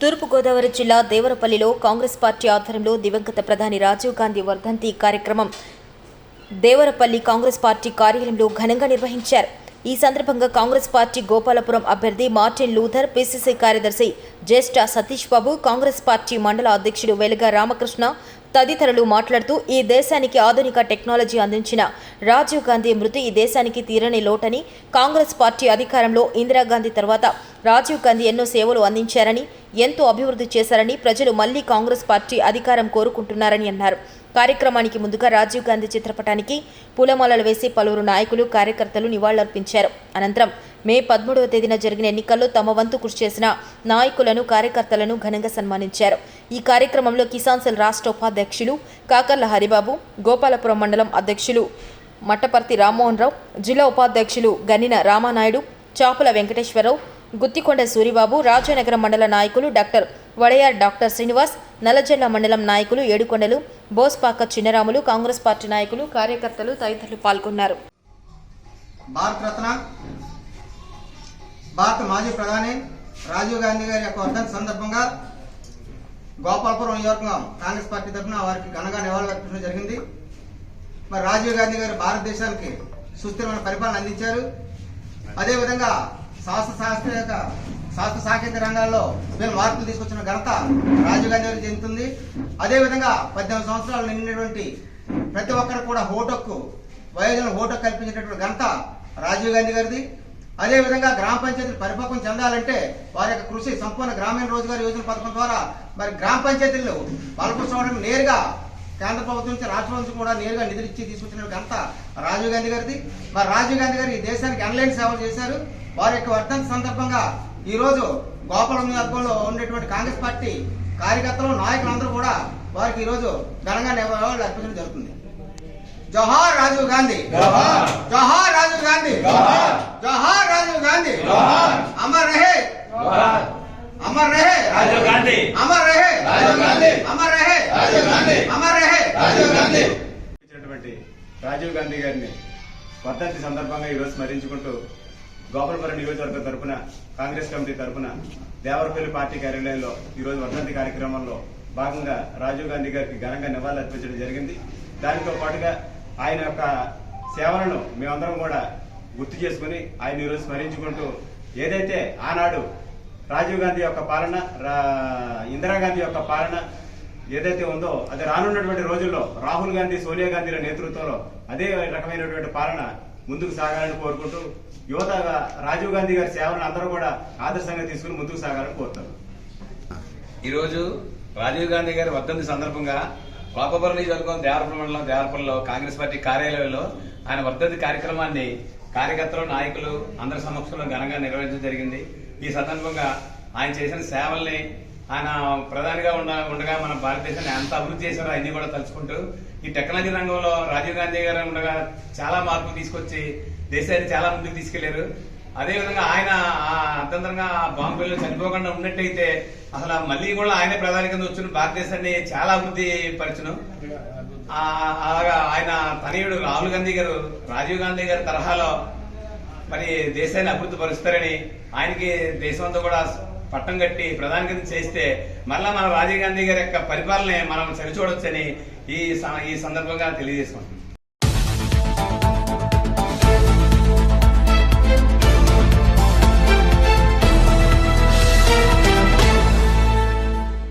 తూర్పుగోదావరి జిల్లా దేవరపల్లిలో కాంగ్రెస్ పార్టీ ఆధ్వర్యంలో దివంగత ప్రధాని రాజీవ్ గాంధీ వర్ధంతి కార్యక్రమం దేవరపల్లి కాంగ్రెస్ పార్టీ కార్యాలయంలో ఘనంగా నిర్వహించారు. ఈ సందర్భంగా కాంగ్రెస్ పార్టీ గోపాలపురం అభ్యర్థి మార్టిన్ లూథర్ పిసిసి కార్యదర్శి జ్యేష్ఠ సతీష్ బాబు కాంగ్రెస్ పార్టీ మండల అధ్యక్షుడు వెలుగ రామకృష్ణ తదితరులు మాట్లాడుతూ ఈ దేశానికి ఆధునిక టెక్నాలజీ అందించిన రాజీవ్ గాంధీ మృతి ఈ దేశానికి తీరని లోటని కాంగ్రెస్ పార్టీ అధికారంలో ఇందిరాగాంధీ తర్వాత రాజీవ్ గాంధీ ఎన్నో సేవలు అందించారని ఎంతో అభివృద్ధి చేశారని ప్రజలు మళ్ళీ కాంగ్రెస్ పార్టీ అధికారం కోరుకుంటున్నారని అన్నారు. కార్యక్రమానికి ముందుగా రాజీవ్ గాంధీ చిత్రపటానికి పూలమాలలు వేసి పలువురు నాయకులు కార్యకర్తలు నివాళులర్పించారు. అనంతరం మే పదమూడవ తేదీన జరిగిన ఎన్నికల్లో తమ వంతు కృషి చేసిన నాయకులను కార్యకర్తలను ఘనంగా సన్మానించారు. ఈ కార్యక్రమంలో కిసాన్ సెల్ రాష్ట్ర ఉపాధ్యక్షులు కాకర్ల హరిబాబు గోపాలపురం మండలం అధ్యక్షులు మట్టపర్తి రామ్మోహన్ రావు జిల్లా ఉపాధ్యక్షులు గనిన రామానాయుడు చాపుల వెంకటేశ్వరరావు గుత్తికొండ సూరిబాబు రాజానగరం మండల నాయకులు డాక్టర్ వడయార్ డాక్టర్ శ్రీనివాస్ నల్లజల్ల మండలం నాయకులు ఏడుకొండలు బోస్పాక చిన్నరాములు కాంగ్రెస్ పార్టీ నాయకులు కార్యకర్తలు తదితరులు పాల్గొన్నారు. భారతరత్న భారత మాజీ ప్రధాని రాజీవ్ గాంధీ గారి యొక్క వర్ధంతి సందర్భంగా గోపాలపురం నియోజకవర్గం కాంగ్రెస్ పార్టీ తరఫున వారికి ఘనంగా నివాళులు అర్పించడం జరిగింది. మరి రాజీవ్ గాంధీ గారు భారతదేశానికి సుస్థిరమైన పరిపాలన అందించారు. అదేవిధంగా శాస్త్ర శాస్త్ర శాస్త్ర సాంకేతిక రంగాల్లో మేము మార్పులు తీసుకొచ్చిన ఘనత రాజీవ్ గాంధీ గారికి చెందుతుంది. అదేవిధంగా పద్దెనిమిది సంవత్సరాలు నిండినటువంటి ప్రతి ఒక్కరు కూడా ఓటక్కు వయోజన ఓటకు కల్పించినటువంటి ఘనత రాజీవ్ గాంధీ గారిది. అదేవిధంగా గ్రామ పంచాయతీలు పరిపక్వం చెందాలంటే వారి యొక్క కృషి సంపూర్ణ గ్రామీణ రోజ్గార్ యోజన పథకం ద్వారా మరి గ్రామ పంచాయతీలు బలపరచడం నేరుగా కేంద్ర ప్రభుత్వం నుంచి రాష్ట్రం నుంచి కూడా నేరుగా నిధులు ఇచ్చి తీసుకొచ్చిన ఘనత రాజీవ్ గాంధీ గారిది. మరి రాజీవ్ గాంధీ గారు ఈ దేశానికి అన్లైన్ సేవలు చేశారు. వారి యొక్క వర్ధంతి సందర్భంగా ఈ రోజు గోపాలం నియోజకవర్గంలో ఉండేటువంటి కాంగ్రెస్ పార్టీ కార్యకర్తలు నాయకులందరూ కూడా వారికి ఈరోజు ఘనంగా నివాళులు అర్పించడం జరుగుతుంది. జోహార్ రాజీవ్ గాంధీ జోహార్. జోహార్ రాజీవ్ గాంధీ జోహార్. జోహార్ రాజీవ్ గాంధీ జోహార్. అమర్ రహే. అమర్ రహే రాజీవ్ గాంధీ అమర్ రహే రాజీవ్ గాంధీ. అమర్ రహే రాజీవ్ గాంధీ. అమర్ రహే రాజీవ్ గాంధీ ఇచ్చినటువంటి రాజీవ్ గాంధీ గారిని వర్ధంతి సందర్భంగా ఈరోజు స్మరించుకుంటూ గోపాలపురం నియోజకవర్గం తరపున కాంగ్రెస్ కమిటీ తరపున దేవరపల్లి పార్టీ కార్యాలయంలో ఈరోజు వర్ధంతి కార్యక్రమంలో భాగంగా రాజీవ్ గాంధీ గారికి ఘనంగా నివాళులు అర్పించడం జరిగింది దానితో పాటుగా ఆయన యొక్క సేవలను మేమందరం కూడా గుర్తు చేసుకుని ఆయన ఈరోజు స్మరించుకుంటూ ఏదైతే ఆనాడు రాజీవ్ గాంధీ యొక్క పాలన రా- ఇందిరాగాంధీ యొక్క పాలన ఏదైతే ఉందో అది రానున్నటువంటి రోజుల్లో రాహుల్ గాంధీ సోనియా గాంధీల నేతృత్వంలో అదే రకమైనటువంటి పాలన ముందుకు సాగాలని కోరుకుంటూ యువతగా రాజీవ్ గాంధీ గారి సేవలను అందరూ కూడా ఆదర్శంగా తీసుకుని ముందుకు సాగాలని కోరుతారు ఈరోజు రాజీవ్ గాంధీ గారి వర్ధంతి సందర్భంగా గోపపురం నియోజకవర్గం దేవరపల్లి మండలం దేవరపల్లిలో కాంగ్రెస్ పార్టీ కార్యాలయంలో ఆయన వర్ధంతి కార్యక్రమాన్ని కార్యకర్తలు నాయకులు అందరి సమక్షంలో ఘనంగా నిర్వహించడం జరిగింది. ఈ సందర్భంగా ఆయన చేసిన సేవల్ని ఆయన ప్రధానిగా ఉండ ఉండగా మన భారతదేశాన్ని ఎంత అభివృద్ధి చేశారో అన్ని కూడా తలుచుకుంటూ ఈ టెక్నాలజీ రంగంలో రాజీవ్ గాంధీ గారు ఉండగా చాలా మార్పులు తీసుకొచ్చి దేశాన్ని చాలా ముందుకు తీసుకెళ్ళారు. అదేవిధంగా ఆయన ఆ బాంబేలో చనిపోకుండా ఉన్నట్టయితే అసలు మళ్ళీ కూడా ఆయనే ప్రధాని కింద వచ్చిన భారతదేశాన్ని చాలా అభివృద్ధి పరిచను. అలాగా ఆయన తనయుడు రాహుల్ గాంధీ గారు రాజీవ్ గాంధీ గారి తరహాలో మరి దేశాన్ని అభివృద్ధి పరుస్తారని ఆయనకి దేశం అంతా కూడా పట్టం కట్టి ప్రధాని కింద చేస్తే మళ్ళా మన రాజీవ్ గాంధీ గారి యొక్క పరిపాలన మనం సరిచూడొచ్చని ఈ స- ఈ సందర్భంగా తెలియజేసుకుంటున్నాం.